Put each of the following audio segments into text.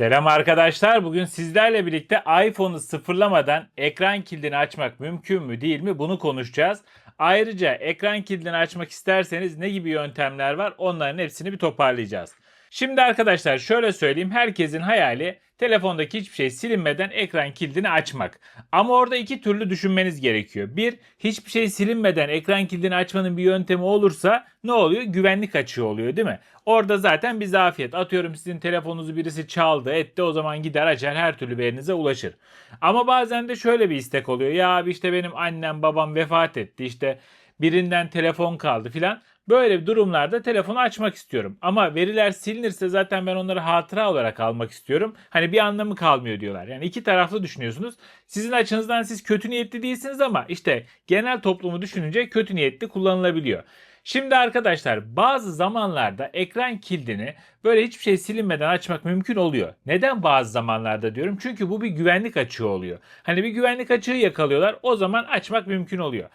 Selam arkadaşlar. Bugün sizlerle birlikte iPhone'u sıfırlamadan ekran kilidini açmak mümkün mü değil mi bunu konuşacağız. Ayrıca ekran kilidini açmak isterseniz ne gibi yöntemler var onların hepsini bir toparlayacağız. Şimdi arkadaşlar şöyle söyleyeyim herkesin hayali telefondaki hiçbir şey silinmeden ekran kilidini açmak. Ama orada iki türlü düşünmeniz gerekiyor. Bir, hiçbir şey silinmeden ekran kilidini açmanın bir yöntemi olursa ne oluyor? Güvenlik açığı oluyor değil mi? Orada zaten bir zafiyet. Atıyorum sizin telefonunuzu birisi çaldı etti o zaman gider açar her türlü verinize ulaşır. Ama bazen de şöyle bir istek oluyor. Ya abi işte benim annem babam vefat etti işte birinden telefon kaldı filan. Böyle durumlarda telefonu açmak istiyorum. Ama veriler silinirse zaten ben onları hatıra olarak almak istiyorum. Hani bir anlamı kalmıyor diyorlar. Yani iki taraflı düşünüyorsunuz. Sizin açınızdan siz kötü niyetli değilsiniz ama işte genel toplumu düşününce kötü niyetli kullanılabiliyor. Şimdi arkadaşlar bazı zamanlarda ekran kilidini böyle hiçbir şey silinmeden açmak mümkün oluyor. Neden bazı zamanlarda diyorum? Çünkü bu bir güvenlik açığı oluyor. Hani bir güvenlik açığı yakalıyorlar o zaman açmak mümkün oluyor.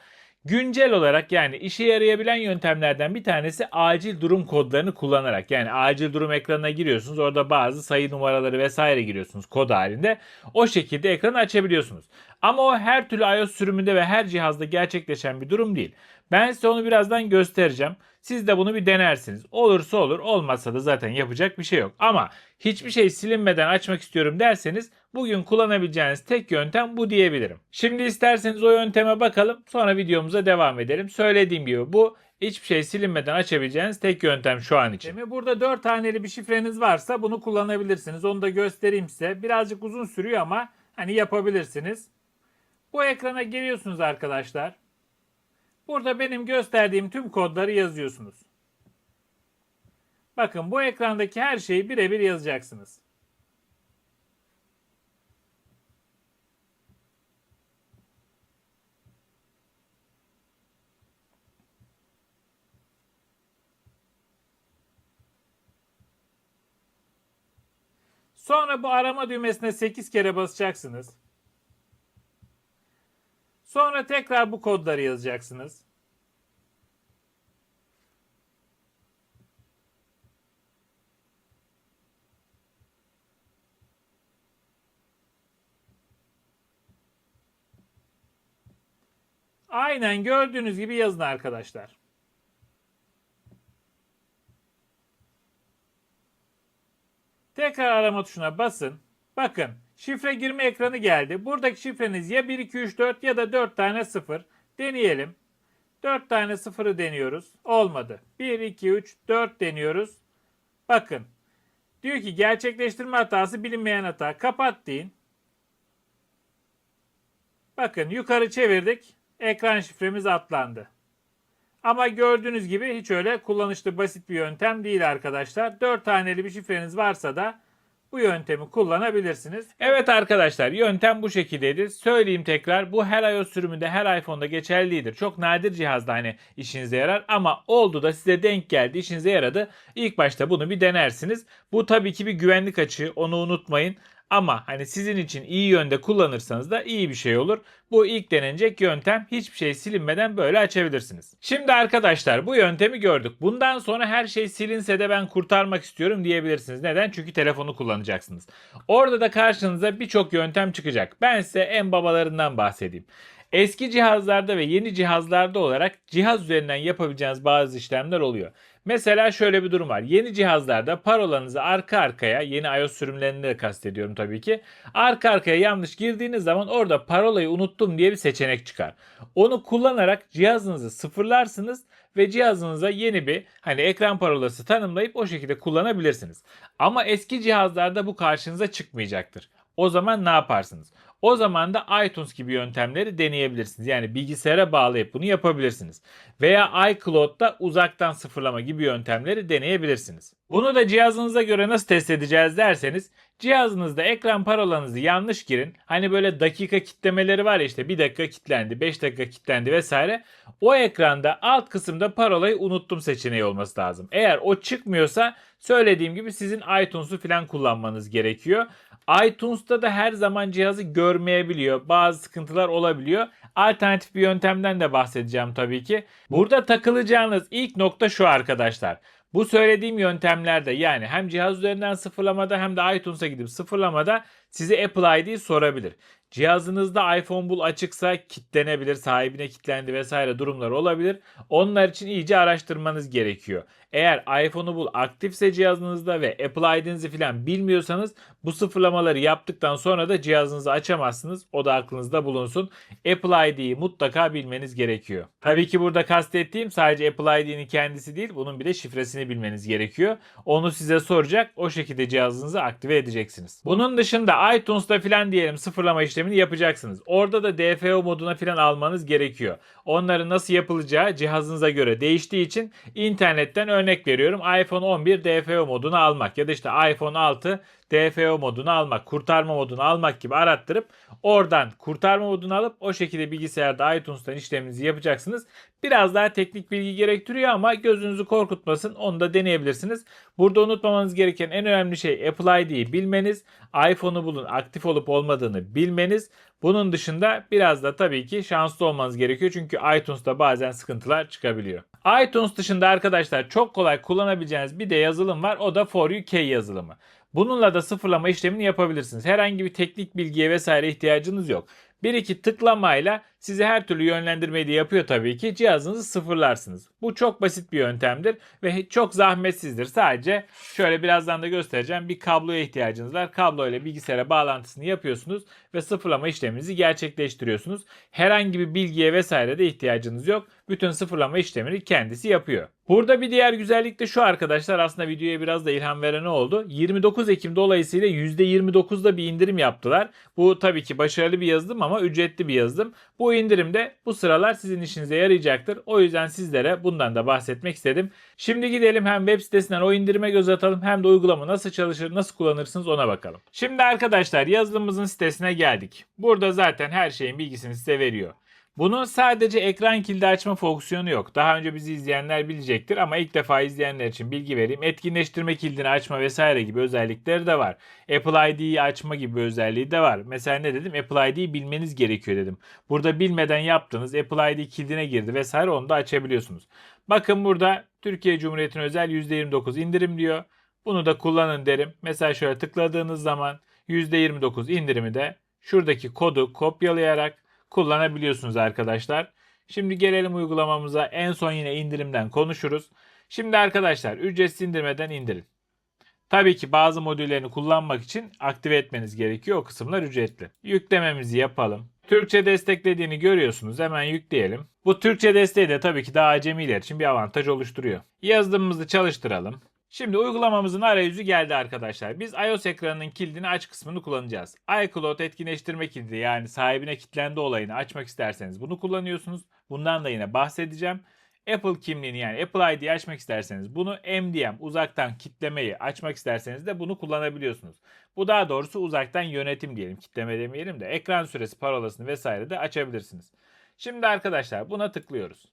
Güncel olarak yani işe yarayabilen yöntemlerden bir tanesi acil durum kodlarını kullanarak. Yani acil durum ekranına giriyorsunuz. Orada bazı sayı numaraları vesaire giriyorsunuz kod halinde. O şekilde ekranı açabiliyorsunuz. Ama o her türlü iOS sürümünde ve her cihazda gerçekleşen bir durum değil. Ben size onu birazdan göstereceğim. Siz de bunu bir denersiniz. Olursa olur, olmazsa da zaten yapacak bir şey yok. Ama hiçbir şey silinmeden açmak istiyorum derseniz bugün kullanabileceğiniz tek yöntem bu diyebilirim. Şimdi isterseniz o yönteme bakalım. Sonra videomuza devam edelim. Söylediğim gibi bu hiçbir şey silinmeden açabileceğiniz tek yöntem şu an için. Burada 4 haneli bir şifreniz varsa bunu kullanabilirsiniz. Onu da göstereyim size. Birazcık uzun sürüyor ama hani yapabilirsiniz. Bu ekrana geliyorsunuz arkadaşlar. Burada benim gösterdiğim tüm kodları yazıyorsunuz. Bakın bu ekrandaki her şeyi birebir yazacaksınız. Sonra bu arama düğmesine 8 kere basacaksınız. Sonra tekrar bu kodları yazacaksınız. Aynen gördüğünüz gibi yazın arkadaşlar. Tekrar arama tuşuna basın. Bakın şifre girme ekranı geldi. Buradaki şifreniz ya 1 2 3 4 ya da 4 tane 0. Deneyelim. 4 tane 0'ı deniyoruz. Olmadı. 1 2 3 4 deniyoruz. Bakın. Diyor ki gerçekleştirme hatası bilinmeyen hata. Kapat deyin. Bakın yukarı çevirdik. Ekran şifremiz atlandı. Ama gördüğünüz gibi hiç öyle kullanışlı basit bir yöntem değil arkadaşlar. 4 taneli bir şifreniz varsa da bu yöntemi kullanabilirsiniz. Evet arkadaşlar yöntem bu şekildeydi. Söyleyeyim tekrar bu her iOS sürümünde her iPhone'da geçerlidir. Çok nadir cihazda hani işinize yarar ama oldu da size denk geldi işinize yaradı. İlk başta bunu bir denersiniz. Bu tabii ki bir güvenlik açığı onu unutmayın. Ama hani sizin için iyi yönde kullanırsanız da iyi bir şey olur. Bu ilk denenecek yöntem hiçbir şey silinmeden böyle açabilirsiniz. Şimdi arkadaşlar bu yöntemi gördük. Bundan sonra her şey silinse de ben kurtarmak istiyorum diyebilirsiniz. Neden? Çünkü telefonu kullanacaksınız. Orada da karşınıza birçok yöntem çıkacak. Ben size en babalarından bahsedeyim. Eski cihazlarda ve yeni cihazlarda olarak cihaz üzerinden yapabileceğiniz bazı işlemler oluyor. Mesela şöyle bir durum var. Yeni cihazlarda parolanızı arka arkaya, yeni iOS sürümlerini de kastediyorum tabii ki. Arka arkaya yanlış girdiğiniz zaman orada parolayı unuttum diye bir seçenek çıkar. Onu kullanarak cihazınızı sıfırlarsınız ve cihazınıza yeni bir hani ekran parolası tanımlayıp o şekilde kullanabilirsiniz. Ama eski cihazlarda bu karşınıza çıkmayacaktır. O zaman ne yaparsınız? O zaman da iTunes gibi yöntemleri deneyebilirsiniz. Yani bilgisayara bağlayıp bunu yapabilirsiniz. Veya iCloud'da uzaktan sıfırlama gibi yöntemleri deneyebilirsiniz. Bunu da cihazınıza göre nasıl test edeceğiz derseniz cihazınızda ekran parolanızı yanlış girin. Hani böyle dakika kitlemeleri var ya işte 1 dakika kitlendi, 5 dakika kitlendi vesaire. O ekranda alt kısımda parolayı unuttum seçeneği olması lazım. Eğer o çıkmıyorsa söylediğim gibi sizin iTunes'u falan kullanmanız gerekiyor. iTunes'ta da her zaman cihazı görmeyebiliyor. Bazı sıkıntılar olabiliyor. Alternatif bir yöntemden de bahsedeceğim tabii ki. Burada takılacağınız ilk nokta şu arkadaşlar. Bu söylediğim yöntemlerde yani hem cihaz üzerinden sıfırlamada hem de iTunes'a gidip sıfırlamada size Apple ID sorabilir. Cihazınızda iPhone Bull açıksa kitlenebilir, sahibine kitlendi vesaire durumlar olabilir. Onlar için iyice araştırmanız gerekiyor. Eğer iPhone'u Bull aktifse cihazınızda ve Apple ID'nizi falan bilmiyorsanız bu sıfırlamaları yaptıktan sonra da cihazınızı açamazsınız. O da aklınızda bulunsun. Apple ID'yi mutlaka bilmeniz gerekiyor. Tabii ki burada kastettiğim sadece Apple ID'nin kendisi değil, bunun bir de şifresini bilmeniz gerekiyor. Onu size soracak, o şekilde cihazınızı aktive edeceksiniz. Bunun dışında iTunes'ta filan diyelim sıfırlama işlemini yapacaksınız. Orada da DFO moduna filan almanız gerekiyor. Onların nasıl yapılacağı cihazınıza göre değiştiği için internetten örnek veriyorum. iPhone 11 DFO modunu almak ya da işte iPhone 6 DFO modunu almak, kurtarma modunu almak gibi arattırıp oradan kurtarma modunu alıp o şekilde bilgisayarda iTunes'tan işleminizi yapacaksınız. Biraz daha teknik bilgi gerektiriyor ama gözünüzü korkutmasın. Onu da deneyebilirsiniz. Burada unutmamanız gereken en önemli şey Apple ID'yi bilmeniz, iPhone'u bulun aktif olup olmadığını bilmeniz. Bunun dışında biraz da tabii ki şanslı olmanız gerekiyor. Çünkü iTunes'ta bazen sıkıntılar çıkabiliyor. iTunes dışında arkadaşlar çok kolay kullanabileceğiniz bir de yazılım var. O da For UK yazılımı. Bununla da sıfırlama işlemini yapabilirsiniz. Herhangi bir teknik bilgiye vesaire ihtiyacınız yok. Bir iki tıklamayla size her türlü yönlendirmeyi de yapıyor tabii ki. Cihazınızı sıfırlarsınız. Bu çok basit bir yöntemdir ve çok zahmetsizdir. Sadece şöyle birazdan da göstereceğim. Bir kabloya ihtiyacınız var. Kablo ile bilgisayara bağlantısını yapıyorsunuz ve sıfırlama işleminizi gerçekleştiriyorsunuz. Herhangi bir bilgiye vesaire de ihtiyacınız yok. Bütün sıfırlama işlemini kendisi yapıyor. Burada bir diğer güzellik de şu arkadaşlar aslında videoya biraz da ilham veren oldu. 29 Ekim dolayısıyla %29'da bir indirim yaptılar. Bu tabii ki başarılı bir yazılım ama ücretli bir yazılım. Bu indirimde bu sıralar sizin işinize yarayacaktır. O yüzden sizlere bundan da bahsetmek istedim. Şimdi gidelim hem web sitesinden o indirime göz atalım hem de uygulama nasıl çalışır, nasıl kullanırsınız ona bakalım. Şimdi arkadaşlar yazılımımızın sitesine geldik. Burada zaten her şeyin bilgisini size veriyor. Bunun sadece ekran kilidi açma fonksiyonu yok. Daha önce bizi izleyenler bilecektir ama ilk defa izleyenler için bilgi vereyim. Etkinleştirme kilidini açma vesaire gibi özellikleri de var. Apple ID'yi açma gibi özelliği de var. Mesela ne dedim? Apple ID'yi bilmeniz gerekiyor dedim. Burada bilmeden yaptığınız Apple ID kilidine girdi vesaire onu da açabiliyorsunuz. Bakın burada Türkiye Cumhuriyeti'ne özel %29 indirim diyor. Bunu da kullanın derim. Mesela şöyle tıkladığınız zaman %29 indirimi de şuradaki kodu kopyalayarak kullanabiliyorsunuz arkadaşlar. Şimdi gelelim uygulamamıza. En son yine indirimden konuşuruz. Şimdi arkadaşlar ücretsiz indirmeden indirin. Tabii ki bazı modüllerini kullanmak için aktive etmeniz gerekiyor. O kısımlar ücretli. Yüklememizi yapalım. Türkçe desteklediğini görüyorsunuz. Hemen yükleyelim. Bu Türkçe desteği de tabii ki daha acemiler için bir avantaj oluşturuyor. Yazılımımızı çalıştıralım. Şimdi uygulamamızın arayüzü geldi arkadaşlar. Biz iOS ekranının kilidini aç kısmını kullanacağız. iCloud etkinleştirme kilidi yani sahibine kilitlendi olayını açmak isterseniz bunu kullanıyorsunuz. Bundan da yine bahsedeceğim. Apple kimliğini yani Apple ID'yi açmak isterseniz bunu MDM uzaktan kitlemeyi açmak isterseniz de bunu kullanabiliyorsunuz. Bu daha doğrusu uzaktan yönetim diyelim kitleme demeyelim de ekran süresi parolasını vesaire de açabilirsiniz. Şimdi arkadaşlar buna tıklıyoruz.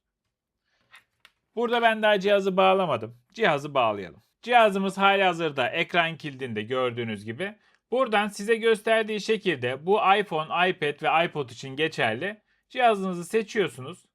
Burada ben daha cihazı bağlamadım. Cihazı bağlayalım. Cihazımız hali hazırda ekran kilidinde gördüğünüz gibi. Buradan size gösterdiği şekilde bu iPhone, iPad ve iPod için geçerli. Cihazınızı seçiyorsunuz.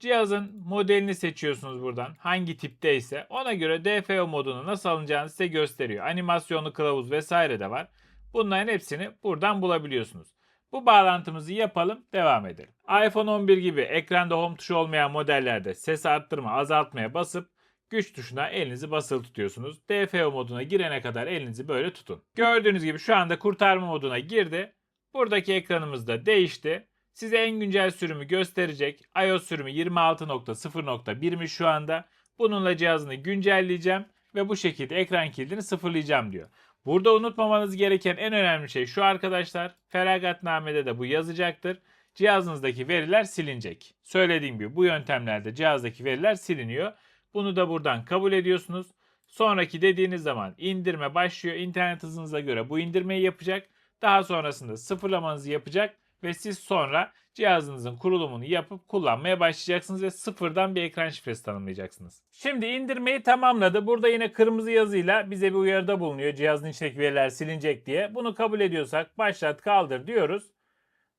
Cihazın modelini seçiyorsunuz buradan. Hangi tipte ise ona göre DFO modunu nasıl alınacağını size gösteriyor. Animasyonlu kılavuz vesaire de var. Bunların hepsini buradan bulabiliyorsunuz. Bu bağlantımızı yapalım, devam edelim. iPhone 11 gibi ekranda home tuşu olmayan modellerde ses arttırma, azaltmaya basıp güç tuşuna elinizi basılı tutuyorsunuz. DFO moduna girene kadar elinizi böyle tutun. Gördüğünüz gibi şu anda kurtarma moduna girdi. Buradaki ekranımız da değişti. Size en güncel sürümü gösterecek. iOS sürümü 26.0.1'miş şu anda. Bununla cihazını güncelleyeceğim ve bu şekilde ekran kilidini sıfırlayacağım diyor. Burada unutmamanız gereken en önemli şey şu arkadaşlar. Feragatnamede de bu yazacaktır. Cihazınızdaki veriler silinecek. Söylediğim gibi bu yöntemlerde cihazdaki veriler siliniyor. Bunu da buradan kabul ediyorsunuz. Sonraki dediğiniz zaman indirme başlıyor. İnternet hızınıza göre bu indirmeyi yapacak. Daha sonrasında sıfırlamanızı yapacak ve siz sonra cihazınızın kurulumunu yapıp kullanmaya başlayacaksınız ve sıfırdan bir ekran şifresi tanımlayacaksınız. Şimdi indirmeyi tamamladı. Burada yine kırmızı yazıyla bize bir uyarıda bulunuyor. Cihazın içindeki veriler silinecek diye. Bunu kabul ediyorsak başlat kaldır diyoruz.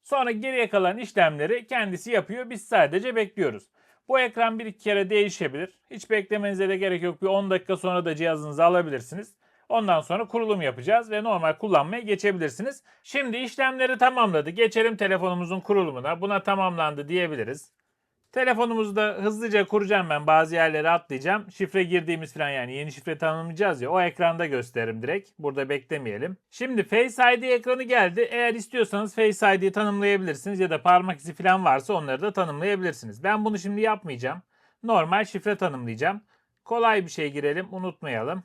Sonra geriye kalan işlemleri kendisi yapıyor. Biz sadece bekliyoruz. Bu ekran bir iki kere değişebilir. Hiç beklemenize de gerek yok. Bir 10 dakika sonra da cihazınızı alabilirsiniz. Ondan sonra kurulum yapacağız ve normal kullanmaya geçebilirsiniz. Şimdi işlemleri tamamladı. Geçelim telefonumuzun kurulumuna. Buna tamamlandı diyebiliriz. Telefonumuzu da hızlıca kuracağım ben. Bazı yerlere atlayacağım. Şifre girdiğimiz falan yani yeni şifre tanımlayacağız ya. O ekranda gösteririm direkt. Burada beklemeyelim. Şimdi Face ID ekranı geldi. Eğer istiyorsanız Face ID'yi tanımlayabilirsiniz ya da parmak izi falan varsa onları da tanımlayabilirsiniz. Ben bunu şimdi yapmayacağım. Normal şifre tanımlayacağım. Kolay bir şey girelim. Unutmayalım.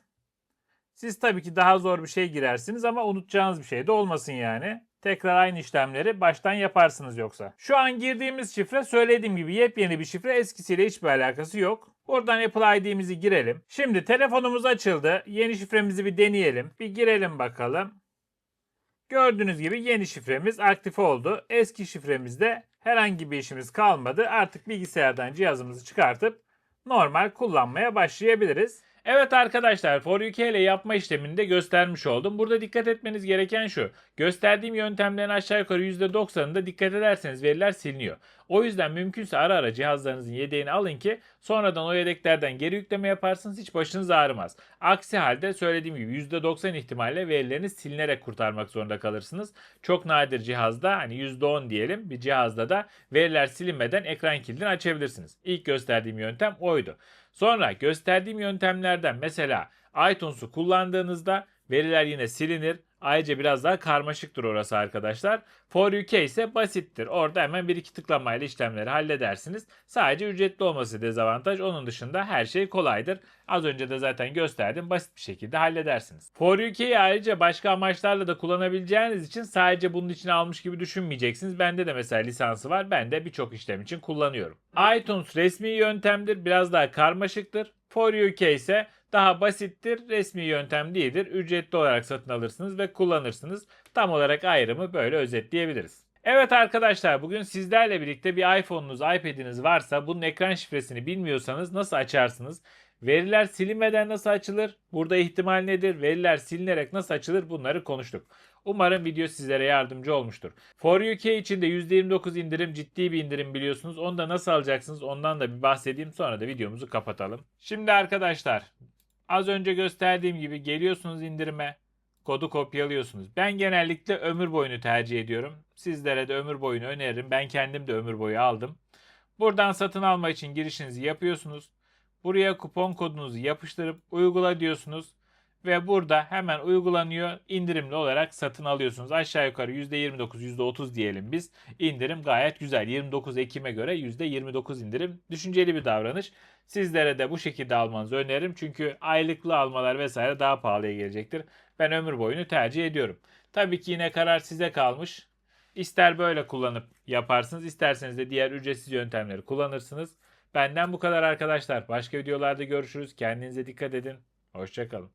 Siz tabii ki daha zor bir şey girersiniz ama unutacağınız bir şey de olmasın yani. Tekrar aynı işlemleri baştan yaparsınız yoksa. Şu an girdiğimiz şifre söylediğim gibi yepyeni bir şifre eskisiyle hiçbir alakası yok. Buradan Apple ID'mizi girelim. Şimdi telefonumuz açıldı. Yeni şifremizi bir deneyelim. Bir girelim bakalım. Gördüğünüz gibi yeni şifremiz aktif oldu. Eski şifremizde herhangi bir işimiz kalmadı. Artık bilgisayardan cihazımızı çıkartıp normal kullanmaya başlayabiliriz. Evet arkadaşlar For UK ile yapma işlemini de göstermiş oldum. Burada dikkat etmeniz gereken şu. Gösterdiğim yöntemlerin aşağı yukarı %90'ında dikkat ederseniz veriler siliniyor. O yüzden mümkünse ara ara cihazlarınızın yedeğini alın ki sonradan o yedeklerden geri yükleme yaparsınız hiç başınız ağrımaz. Aksi halde söylediğim gibi %90 ihtimalle verilerini silinerek kurtarmak zorunda kalırsınız. Çok nadir cihazda hani %10 diyelim bir cihazda da veriler silinmeden ekran kilidini açabilirsiniz. İlk gösterdiğim yöntem oydu. Sonra gösterdiğim yöntemlerden mesela iTunes'u kullandığınızda veriler yine silinir. Ayrıca biraz daha karmaşıktır orası arkadaşlar. For UK ise basittir. Orada hemen bir iki tıklamayla işlemleri halledersiniz. Sadece ücretli olması dezavantaj. Onun dışında her şey kolaydır. Az önce de zaten gösterdim. Basit bir şekilde halledersiniz. For UK'yi ayrıca başka amaçlarla da kullanabileceğiniz için sadece bunun için almış gibi düşünmeyeceksiniz. Bende de mesela lisansı var. Ben de birçok işlem için kullanıyorum. iTunes resmi yöntemdir. Biraz daha karmaşıktır. For UK ise daha basittir, resmi yöntem değildir. Ücretli olarak satın alırsınız ve kullanırsınız. Tam olarak ayrımı böyle özetleyebiliriz. Evet arkadaşlar bugün sizlerle birlikte bir iPhone'unuz, iPad'iniz varsa bunun ekran şifresini bilmiyorsanız nasıl açarsınız? Veriler silinmeden nasıl açılır? Burada ihtimal nedir? Veriler silinerek nasıl açılır? Bunları konuştuk. Umarım video sizlere yardımcı olmuştur. For UK için de %29 indirim ciddi bir indirim biliyorsunuz. Onu da nasıl alacaksınız ondan da bir bahsedeyim sonra da videomuzu kapatalım. Şimdi arkadaşlar Az önce gösterdiğim gibi geliyorsunuz indirime, kodu kopyalıyorsunuz. Ben genellikle ömür boyunu tercih ediyorum. Sizlere de ömür boyunu öneririm. Ben kendim de ömür boyu aldım. Buradan satın alma için girişinizi yapıyorsunuz. Buraya kupon kodunuzu yapıştırıp uygula diyorsunuz. Ve burada hemen uygulanıyor. indirimli olarak satın alıyorsunuz. Aşağı yukarı %29, %30 diyelim biz. İndirim gayet güzel. 29 Ekim'e göre %29 indirim. Düşünceli bir davranış. Sizlere de bu şekilde almanızı öneririm. Çünkü aylıklı almalar vesaire daha pahalıya gelecektir. Ben ömür boyunu tercih ediyorum. Tabii ki yine karar size kalmış. İster böyle kullanıp yaparsınız, isterseniz de diğer ücretsiz yöntemleri kullanırsınız. Benden bu kadar arkadaşlar. Başka videolarda görüşürüz. Kendinize dikkat edin. Hoşçakalın.